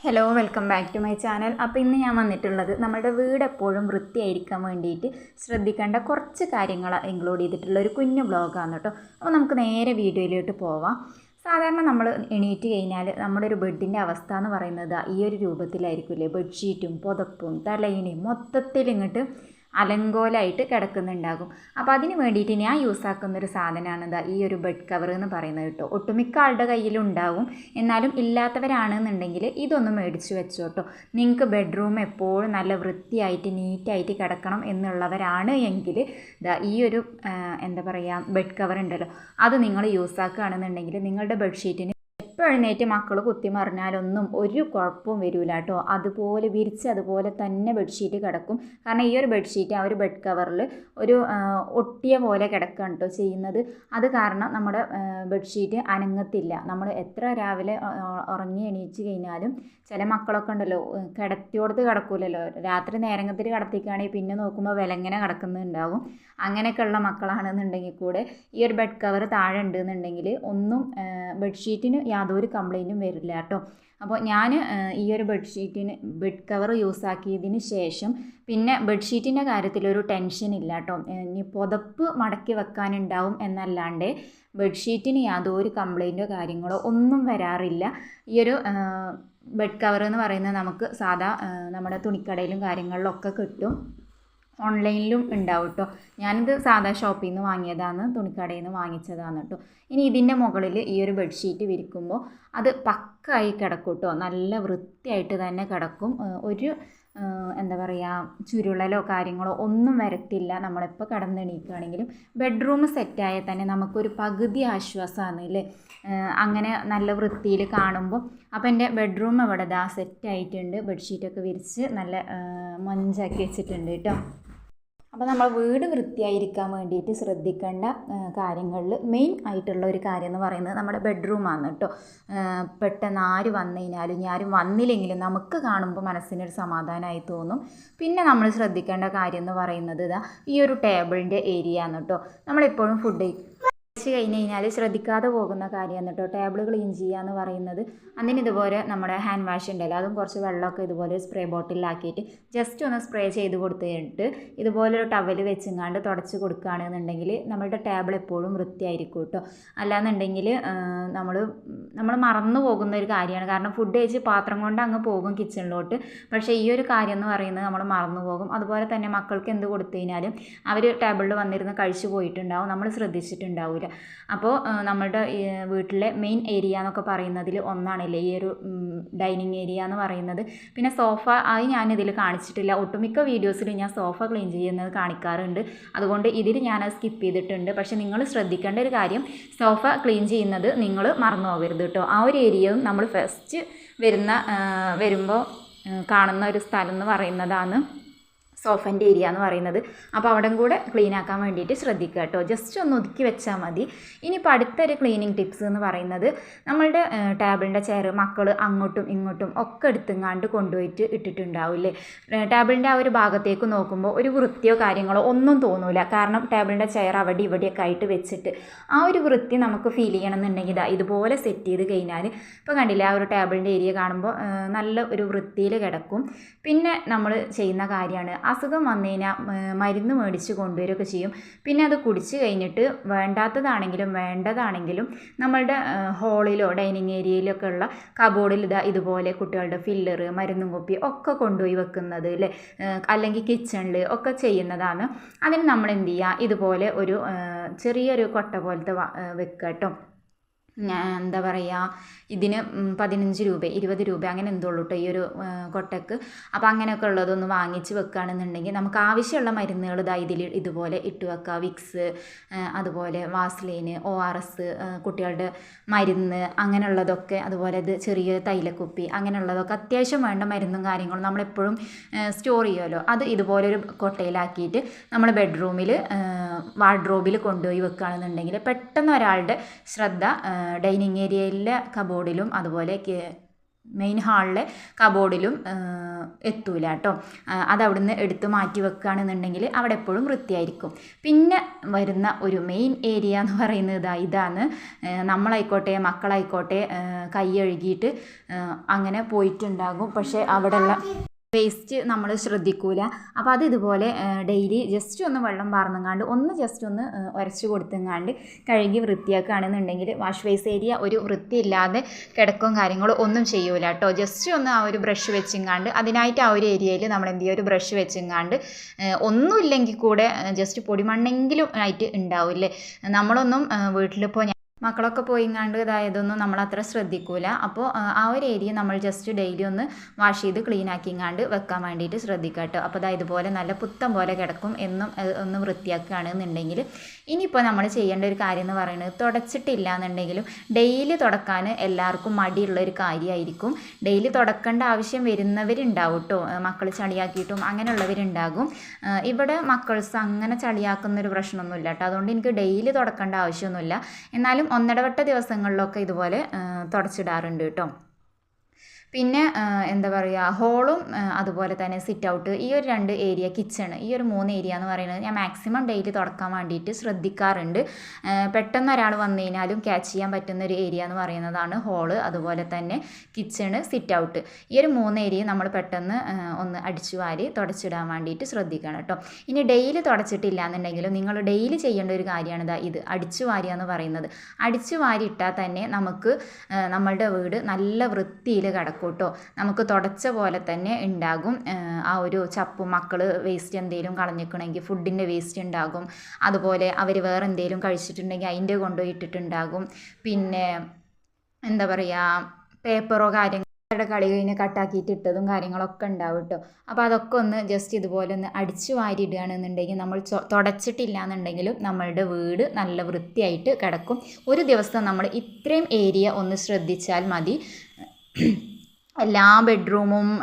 Hello welcome back to my channel അപ്പോൾ ഇന്ന് ഞാൻ വന്നിട്ടുള്ളത് നമ്മുടെ വീട് എപ്പോഴും വൃത്തിയായിരിക്കാൻ വേണ്ടിയിട്ട് ശ്രദ്ധിക്കേണ്ട കുറച്ച് കാര്യങ്ങൾ ഇൻക്ലൂഡ് ചെയ്തിട്ടുള്ള ഒരു കുഞ്ഞു ബ്ലോഗാണ് കേട്ടോ. അപ്പോൾ നമുക്ക് നേരെ വീഡിയോയിലോട്ട് പോവാം. സാധാരണ നമ്മൾ എണീറ്റ് കഴിഞ്ഞാൽ നമ്മുടെ ഒരു ബെഡിന്റെ അവസ്ഥ എന്ന് പറയുന്നത് ഈ ഒരു രൂപത്തിലായിരിക്കില്ലേ ബെഡ്ഷീറ്റും പുതപ്പും തലയിണയും മൊത്തത്തിൽ ഇങ്ങോട്ട് അലങ്കോലായിട്ട് കിടക്കുന്നുണ്ടാകും. അപ്പോൾ അതിന് വേണ്ടിയിട്ട് ഞാൻ യൂസ് ആക്കുന്ന ഒരു സാധനമാണ് ഇതാ ഈ ഒരു ബെഡ് കവർ എന്ന് പറയുന്നത് കേട്ടോ. ഒട്ടുമിക്ക ആളുടെ കയ്യിലുണ്ടാവും. എന്നാലും ഇല്ലാത്തവരാണെന്നുണ്ടെങ്കിൽ ഇതൊന്ന് മേടിച്ച് വെച്ചോട്ടോ നിങ്ങൾക്ക് ബെഡ്റൂം എപ്പോഴും നല്ല വൃത്തിയായിട്ട് നീറ്റായിട്ട് കിടക്കണം എന്നുള്ളവരാണ് എങ്കിൽ ഇതാ ഈ ഒരു എന്താ പറയുക ബെഡ് കവർ ഉണ്ടല്ലോ. അത് നിങ്ങൾ യൂസ് ആക്കുകയാണെന്നുണ്ടെങ്കിൽ നിങ്ങളുടെ ബെഡ്ഷീറ്റിന് എപ്പോൾ എഴുന്നേറ്റ് മക്കൾ കുത്തി മറിഞ്ഞാലൊന്നും ഒരു കുഴപ്പവും വരില്ല കേട്ടോ. അതുപോലെ വിരിച്ച് അതുപോലെ തന്നെ ബെഡ്ഷീറ്റ് കിടക്കും. കാരണം ഈ ഒരു ബെഡ്ഷീറ്റ് ആ ഒരു ബെഡ് കവറിൽ ഒരു ഒട്ടിയ പോലെ കിടക്കുകയാണ് കേട്ടോ ചെയ്യുന്നത്. അത് കാരണം നമ്മുടെ ബെഡ്ഷീറ്റ് അനങ്ങത്തില്ല. നമ്മൾ എത്ര രാവിലെ ഉറങ്ങി എണീച്ച് കഴിഞ്ഞാലും ചില മക്കളൊക്കെ ഉണ്ടല്ലോ കിടത്തിയോടത്ത് കിടക്കൂലല്ലോ. രാത്രി നേരങ്ങത്തിൽ കിടത്തിക്കുകയാണെങ്കിൽ പിന്നെ നോക്കുമ്പോൾ വിലങ്ങനെ കിടക്കുന്നുണ്ടാവും. അങ്ങനെയൊക്കെയുള്ള മക്കളാണെന്നുണ്ടെങ്കിൽ കൂടെ ഈ ഒരു ബെഡ് കവർ താഴെ ഉണ്ടെന്നുണ്ടെങ്കിൽ ഒന്നും ബെഡ്ഷീറ്റിന് യാതൊരു കംപ്ലൈന്റും വരില്ല കേട്ടോ അപ്പോൾ ഞാൻ ഈ ഒരു ബെഡ്ഷീറ്റിന് ബെഡ് കവർ യൂസ് ആക്കിയതിന് ശേഷം പിന്നെ ബെഡ്ഷീറ്റിന്റെ കാര്യത്തിൽ ഒരു ടെൻഷൻ ഇല്ല കേട്ടോ ഇനി പുതപ്പ് മടക്കി വെക്കാനുണ്ടാവും എന്നല്ലാണ്ട് ബെഡ്ഷീറ്റിന് യാതൊരു കംപ്ലൈന്റോ കാര്യങ്ങളോ ഒന്നും വരാറില്ല. ഈ ഒരു ബെഡ് കവർ എന്ന് പറയുന്നത് നമുക്ക് സാധാ നമ്മുടെ തുണിക്കടയിലും കാര്യങ്ങളിലൊക്കെ കിട്ടും. ഓൺലൈനിലും ഉണ്ടാവും കേട്ടോ ഞാനിത് സാധാ ഷോപ്പിൽ നിന്ന് വാങ്ങിയതാണ് തുണിക്കടയിൽ നിന്ന് വാങ്ങിച്ചതാണ് കേട്ടോ ഇനി ഇതിന്റെ മുകളിൽ ഈ ഒരു ബെഡ്ഷീറ്റ് വിരിക്കുമ്പോൾ അത് പക്കായി കിടക്കും കേട്ടോ നല്ല വൃത്തിയായിട്ട് തന്നെ കിടക്കും. ഒരു എന്താ പറയുക ചുരുളലോ കാര്യങ്ങളോ ഒന്നും വരത്തില്ല. നമ്മളെപ്പോൾ കിടന്നെണീക്കുകയാണെങ്കിലും ബെഡ്റൂം സെറ്റായാൽ തന്നെ നമുക്കൊരു പകുതി ആശ്വാസമാണ് അല്ലേ അങ്ങനെ നല്ല വൃത്തിയിൽ കാണുമ്പോൾ അപ്പോൾ എന്റെ ബെഡ്റൂം ഇവിടെ ദാ സെറ്റായിട്ടുണ്ട് ബെഡ്ഷീറ്റൊക്കെ വിരിച്ച് നല്ല മഞ്ചാക്കി വെച്ചിട്ടുണ്ട് കേട്ടോ അപ്പോൾ നമ്മൾ വീട് വൃത്തിയായിരിക്കാൻ വേണ്ടിയിട്ട് ശ്രദ്ധിക്കേണ്ട കാര്യങ്ങളിൽ മെയിൻ ആയിട്ടുള്ള ഒരു കാര്യം എന്ന് പറയുന്നത് നമ്മുടെ ബെഡ്റൂമാണ് കേട്ടോ. പെട്ടെന്ന് ആര് വന്നു കഴിഞ്ഞാലും ഇനി ആരും വന്നില്ലെങ്കിലും നമുക്ക് കാണുമ്പോൾ മനസ്സിനൊരു സമാധാനമായി തോന്നും. പിന്നെ നമ്മൾ ശ്രദ്ധിക്കേണ്ട കാര്യം എന്ന് പറയുന്നത് ഇതാ ഈ ഒരു ടേബിളിന്റെ ഏരിയ ആണ് കേട്ടോ. നമ്മളെപ്പോഴും ഫുഡ് കഴിച്ച് കഴിഞ്ഞ് കഴിഞ്ഞാൽ ശ്രദ്ധിക്കാതെ പോകുന്ന കാര്യമാണ് കേട്ടോ ടേബിൾ ക്ലീൻ ചെയ്യുക എന്ന് പറയുന്നത്. അതിന് ഇതുപോലെ നമ്മുടെ ഹാൻഡ് വാഷ് ഉണ്ടല്ലോ അതും കുറച്ച് വെള്ളമൊക്കെ ഇതുപോലെ സ്പ്രേ ബോട്ടിലാക്കിയിട്ട് ജസ്റ്റ് ഒന്ന് സ്പ്രേ ചെയ്ത് കൊടുത്തിട്ട് ഇതുപോലെ ഒരു ടവൽ വെച്ചെങ്ങാണ്ട് തുടച്ച് കൊടുക്കുകയാണെന്നുണ്ടെങ്കിൽ നമ്മളുടെ ടേബിൾ എപ്പോഴും വൃത്തിയായിരിക്കും കേട്ടോ അല്ലാന്നുണ്ടെങ്കിൽ നമ്മൾ നമ്മൾ മറന്നു പോകുന്ന ഒരു കാര്യമാണ്. കാരണം ഫുഡ് കഴിച്ച് പാത്രം കൊണ്ട് അങ്ങ് പോകും കിച്ചണിലോട്ട് പക്ഷേ ഈ ഒരു കാര്യം എന്ന് പറയുന്നത് നമ്മൾ മറന്നു പോകും. അതുപോലെ തന്നെ മക്കൾക്ക് എന്ത് കൊടുത്തു കഴിഞ്ഞാലും അവർ ടേബിളിൽ വന്നിരുന്ന് കഴിച്ചു പോയിട്ടുണ്ടാവും. നമ്മൾ ശ്രദ്ധിച്ചിട്ടുണ്ടാവില്ല അപ്പോൾ നമ്മളുടെ വീട്ടിലെ മെയിൻ ഏരിയ എന്നൊക്കെ പറയുന്നതിൽ ഒന്നാണല്ലേ? ഈ ഒരു ഡൈനിങ് ഏരിയ എന്ന് പറയുന്നത്. പിന്നെ സോഫ അത് ഞാനിതിൽ കാണിച്ചിട്ടില്ല. ഒട്ടുമിക്ക വീഡിയോസിലും ഞാൻ സോഫ ക്ലീൻ ചെയ്യുന്നത് കാണിക്കാറുണ്ട്. അതുകൊണ്ട് ഇതിൽ ഞാൻ സ്കിപ്പ് ചെയ്തിട്ടുണ്ട്. പക്ഷേ നിങ്ങൾ ശ്രദ്ധിക്കേണ്ട ഒരു കാര്യം സോഫ ക്ലീൻ ചെയ്യുന്നത് നിങ്ങൾ മറന്നു പോകരുത് കേട്ടോ. ആ ഒരു ഏരിയയും നമ്മൾ ഫസ്റ്റ് വരുന്ന വരുമ്പോൾ കാണുന്ന ഒരു സ്ഥലം എന്ന് പറയുന്നതാണ് സോഫന്റെ ഏരിയ എന്ന് പറയുന്നത്. അപ്പോൾ അവിടം കൂടെ ക്ലീൻ ആക്കാൻ വേണ്ടിയിട്ട് ശ്രദ്ധിക്കുക കേട്ടോ. ജസ്റ്റ് ഒന്ന് ഒതുക്കി വെച്ചാൽ മതി. ഇനിയിപ്പോൾ അടുത്തൊരു ക്ലീനിങ് ടിപ്സ് എന്ന് പറയുന്നത് നമ്മളുടെ ടേബിളിന്റെ ചെയർ മക്കൾ അങ്ങോട്ടും ഇങ്ങോട്ടും ഒക്കെ എടുത്തുങ്ങാണ്ട് കൊണ്ടുപോയിട്ട് ഇട്ടിട്ടുണ്ടാവില്ലേ ടേബിളിന്റെ ആ ഒരു ഭാഗത്തേക്ക് നോക്കുമ്പോൾ ഒരു വൃത്തിയോ കാര്യങ്ങളോ ഒന്നും തോന്നൂല. കാരണം ടേബിളിന്റെ ചെയർ അവിടെ ഇവിടെയൊക്കെ ആയിട്ട് വെച്ചിട്ട് ആ ഒരു വൃത്തി നമുക്ക് ഫീൽ ചെയ്യണമെന്നുണ്ടെങ്കിൽ ഇതാ ഇതുപോലെ സെറ്റ് ചെയ്ത് കഴിഞ്ഞാൽ ഇപ്പോൾ കണ്ടില്ലേ ആ ഒരു ടേബിളിന്റെ ഏരിയ കാണുമ്പോൾ നല്ല ഒരു വൃത്തിയിൽ കിടക്കും. പിന്നെ നമ്മൾ ചെയ്യുന്ന കാര്യമാണ് അസുഖം വന്നു കഴിഞ്ഞാൽ മരുന്ന് മേടിച്ച് കൊണ്ടുവരികയൊക്കെ ചെയ്യും. പിന്നെ അത് കുടിച്ച് കഴിഞ്ഞിട്ട് വേണ്ടാത്തതാണെങ്കിലും വേണ്ടതാണെങ്കിലും നമ്മളുടെ ഹോളിലോ ഡൈനിങ് ഏരിയയിലൊക്കെ ഉള്ള കബോർഡിൽ ഇതാ ഇതുപോലെ കുട്ടികളുടെ ഫില്ലർ മരുന്നും കുപ്പി ഒക്കെ കൊണ്ടുപോയി വെക്കുന്നത് അല്ലേ? അല്ലെങ്കിൽ കിച്ചണിൽ ഒക്കെ ചെയ്യുന്നതാണ്. അതിന് നമ്മൾ എന്ത് ചെയ്യുക? ഇതുപോലെ ഒരു ചെറിയൊരു കൊട്ട പോലത്തെ വെക്കുക കേട്ടോ. എന്താ പറയുക ഇതിന് പതിനഞ്ച് രൂപ ഇരുപത് രൂപ അങ്ങനെ എന്തോ ഉള്ളൂ കേട്ടോ ഈ ഒരു കൊട്ടക്ക്. അപ്പോൾ അങ്ങനെയൊക്കെ ഉള്ളതൊന്ന് വാങ്ങിച്ച് വെക്കുകയാണെന്നുണ്ടെങ്കിൽ നമുക്ക് ആവശ്യമുള്ള മരുന്നുകൾ ഇതാ ഇതിൽ ഇതുപോലെ ഇട്ട് വെക്കുക വിക്സ് അതുപോലെ വാസ്ലീന് ഒ ആർ എസ് കുട്ടികളുടെ മരുന്ന് അങ്ങനെയുള്ളതൊക്കെ അതുപോലെ ഇത് ചെറിയ തൈലക്കുപ്പി അങ്ങനെയുള്ളതൊക്കെ അത്യാവശ്യം വേണ്ട മരുന്നും കാര്യങ്ങളും നമ്മളെപ്പോഴും സ്റ്റോർ ചെയ്യുമല്ലോ അത് ഇതുപോലൊരു കൊട്ടയിലാക്കിയിട്ട് നമ്മൾ ബെഡ്റൂമിൽ വാർഡ്രോബിൽ കൊണ്ടുപോയി വെക്കുകയാണെന്നുണ്ടെങ്കിൽ പെട്ടെന്ന് ഒരാളുടെ ശ്രദ്ധ ഡൈനിങ് ഏരിയയിലെ കബോർഡിലും അതുപോലെ മെയിൻ ഹാളിലെ കബോർഡിലും എത്തൂല കേട്ടോ. അത് എടുത്ത് മാറ്റി വെക്കുകയാണെന്നുണ്ടെങ്കിൽ അവിടെ എപ്പോഴും വൃത്തിയായിരിക്കും. പിന്നെ വരുന്ന ഒരു മെയിൻ ഏരിയ എന്ന് പറയുന്നത് ഇതാ ഇതാണ്. നമ്മളായിക്കോട്ടെ മക്കളായിക്കോട്ടെ കൈ കഴുകിയിട്ട് അങ്ങനെ പോയിട്ടുണ്ടാകും. പക്ഷേ അവിടെയുള്ള വേസ്റ്റ് നമ്മൾ ശ്രദ്ധിക്കൂല. അപ്പോൾ അത് ഇതുപോലെ ഡെയിലി ജസ്റ്റ് ഒന്ന് വെള്ളം പാർന്നങ്ങാണ്ട് ഒന്ന് ജസ്റ്റ് ഒന്ന് ഉരച്ചു കൊടുത്തങ്ങാണ്ട് കഴുകി വൃത്തിയാക്കുകയാണെന്നുണ്ടെങ്കിൽ വാഷ് ബേസ് ഏരിയ ഒരു വൃത്തിയില്ലാതെ കിടക്കും കാര്യങ്ങളും ഒന്നും ചെയ്യൂല കേട്ടോ ജസ്റ്റ് ഒന്ന് ആ ഒരു ബ്രഷ് വെച്ചിങ്ങാണ്ട് അതിനായിട്ട് ആ ഒരു ഏരിയയിൽ നമ്മൾ എന്ത് ചെയ്യുക ഒരു ബ്രഷ് വെച്ചിങ്ങാണ്ട് ഒന്നുമില്ലെങ്കിൽ കൂടെ ജസ്റ്റ് പൊടിമണ്ണെങ്കിലും ആയിട്ട് ഉണ്ടാവില്ലേ നമ്മളൊന്നും വീട്ടിലിപ്പോൾ മക്കളൊക്കെ പോയിങ്ങാണ്ട് ഇതായതൊന്നും നമ്മൾ അത്ര ശ്രദ്ധിക്കൂല. അപ്പോൾ ആ ഒരു ഏരിയ നമ്മൾ ജസ്റ്റ് ഡെയിലി ഒന്ന് വാഷ് ചെയ്ത് ക്ലീൻ ആക്കിങ്ങാണ്ട് വെക്കാൻ വേണ്ടിയിട്ട് ശ്രദ്ധിക്കുക കേട്ടോ അപ്പോൾ ഇതുപോലെ നല്ല പുത്തം പോലെ കിടക്കും എന്നും ഒന്ന് വൃത്തിയാക്കുകയാണെന്നുണ്ടെങ്കിൽ ഇനിയിപ്പോൾ നമ്മൾ ചെയ്യേണ്ട ഒരു കാര്യം എന്ന് പറയുന്നത് തുടച്ചിട്ടില്ല എന്നുണ്ടെങ്കിലും ഡെയിലി തുടക്കാൻ എല്ലാവർക്കും മടിയുള്ള ഒരു കാര്യമായിരിക്കും ഡെയിലി തുടക്കേണ്ട ആവശ്യം വരുന്നവരുണ്ടാവും കേട്ടോ മക്കൾ ചളിയാക്കിയിട്ടും അങ്ങനെയുള്ളവരുണ്ടാകും. ഇവിടെ മക്കൾസ് അങ്ങനെ ചളിയാക്കുന്നൊരു പ്രശ്നമൊന്നുമില്ല കേട്ടോ അതുകൊണ്ട് എനിക്ക് ഡെയിലി തുടക്കേണ്ട ആവശ്യമൊന്നുമില്ല. എന്നാലും ഒന്നിടവട്ട ദിവസങ്ങളിലൊക്കെ ഇതുപോലെ തുടച്ചിടാറുണ്ട് കേട്ടോ. പിന്നെ എന്താ പറയുക ഹോളും അതുപോലെ തന്നെ സിറ്റ് ഔട്ട് ഈ ഒരു രണ്ട് ഏരിയ കിച്ചൺ ഈ ഒരു മൂന്ന് ഏരിയ എന്ന് പറയുന്നത് ഞാൻ മാക്സിമം ഡെയിലി തുടക്കാൻ വേണ്ടിയിട്ട് ശ്രദ്ധിക്കാറുണ്ട്. പെട്ടെന്ന് ഒരാൾ വന്നു കഴിഞ്ഞാലും ക്യാച്ച് ചെയ്യാൻ പറ്റുന്ന ഒരു ഏരിയ എന്ന് പറയുന്നതാണ് ഹോൾ അതുപോലെ തന്നെ കിച്ചണ് സിറ്റ് ഔട്ട് ഈ ഒരു മൂന്ന് ഏരിയ നമ്മൾ പെട്ടെന്ന് ഒന്ന് അടിച്ചു വാരി തുടച്ചിടാൻ വേണ്ടിയിട്ട് ശ്രദ്ധിക്കണം കേട്ടോ. ഇനി ഡെയിലി തുടച്ചിട്ടില്ല എന്നുണ്ടെങ്കിലും നിങ്ങൾ ഡെയിലി ചെയ്യേണ്ട ഒരു കാര്യമാണ് ഇതാ ഇത് അടിച്ചു വാരുക എന്ന് പറയുന്നത്. അടിച്ചു വാരി ഇട്ടാൽ തന്നെ നമുക്ക് നമ്മളുടെ വീട് നല്ല വൃത്തിയിൽ കിടക്കും. കേട്ടോ നമുക്ക് തുടച്ച പോലെ തന്നെ ഉണ്ടാകും. ആ ഒരു ചപ്പ് മക്കൾ വേസ്റ്റ് എന്തെങ്കിലും കളഞ്ഞിക്കണമെങ്കിൽ ഫുഡിന്റെ വേസ്റ്റ് ഉണ്ടാകും. അതുപോലെ അവർ വേറെ എന്തെങ്കിലും കഴിച്ചിട്ടുണ്ടെങ്കിൽ അതിന്റെ കൊണ്ടുപോയി ഇട്ടിട്ടുണ്ടാകും പിന്നെ എന്താ പറയുക പേപ്പറോ കാര്യങ്ങളോ അവരുടെ കളി കഴിഞ്ഞ് കട്ടാക്കിയിട്ട് ഇട്ടതും കാര്യങ്ങളൊക്കെ ഉണ്ടാവും കേട്ടോ അപ്പോൾ അതൊക്കെ ഒന്ന് ജസ്റ്റ് ഇതുപോലെ ഒന്ന് അടിച്ചു വാരി ഇടുകയാണെന്നുണ്ടെങ്കിൽ നമ്മൾ തുടച്ചിട്ടില്ല എന്നുണ്ടെങ്കിലും നമ്മളുടെ വീട് നല്ല വൃത്തിയായിട്ട് കിടക്കും. ഒരു ദിവസം നമ്മൾ ഇത്രയും ഏരിയ ഒന്ന് ശ്രദ്ധിച്ചാൽ മതി. എല്ലാ ബെഡ്റൂമും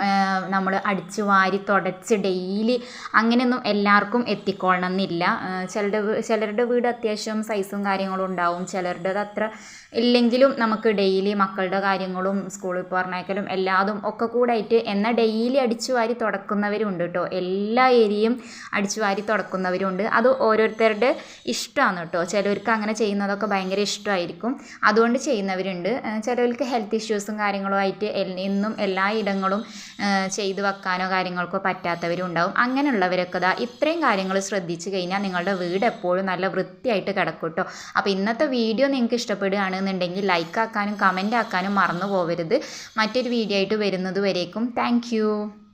നമ്മൾ അടിച്ച് വാരി തുടച്ച് ഡെയിലി അങ്ങനെയൊന്നും എല്ലാവർക്കും എത്തിക്കൊള്ളണം എന്നില്ല ചിലരുടെ ചിലരുടെ വീട് അത്യാവശ്യം സൈസും കാര്യങ്ങളും ഉണ്ടാവും. ചിലരുടേത് അത്ര ഇല്ലെങ്കിലും നമുക്ക് ഡെയിലി മക്കളുടെ കാര്യങ്ങളും സ്കൂളിൽ പറഞ്ഞേക്കലും എല്ലാതും ഒക്കെ കൂടായിട്ട് എന്നാൽ ഡെയിലി അടിച്ചു വാരി തുടക്കുന്നവരുണ്ട് കേട്ടോ. എല്ലാ ഏരിയയും അടിച്ചു വാരി തുടക്കുന്നവരുണ്ട്. അത് ഓരോരുത്തരുടെ ഇഷ്ടമാണ് കേട്ടോ. ചിലർക്ക് അങ്ങനെ ചെയ്യുന്നതൊക്കെ ഭയങ്കര ഇഷ്ടമായിരിക്കും. അതുകൊണ്ട് ചെയ്യുന്നവരുണ്ട്. ചിലർക്ക് ഹെൽത്ത് ഇഷ്യൂസും കാര്യങ്ങളും ആയിട്ട് എൽ- എന്നും എല്ലാ ഇടങ്ങളും ചെയ്തു വെക്കാനോ കാര്യങ്ങൾക്കോ പറ്റാത്തവരും ഉണ്ടാവും അങ്ങനെയുള്ളവരൊക്കെ ദാ ഇത്രയും കാര്യങ്ങൾ ശ്രദ്ധിച്ചു കഴിഞ്ഞാൽ നിങ്ങളുടെ വീട് എപ്പോഴും നല്ല വൃത്തിയായിട്ട് കിടക്കും കേട്ടോ അപ്പോൾ ഇന്നത്തെ വീഡിയോ നിങ്ങൾക്ക് ഇഷ്ടപ്പെടുകയാണെന്നുണ്ടെങ്കിൽ ലൈക്ക് ആക്കാനും കമന്റ് ആക്കാനും മറന്നു പോകരുത് മറ്റൊരു വീഡിയോ ആയിട്ട് വരുന്നത് വരേക്കും. താങ്ക്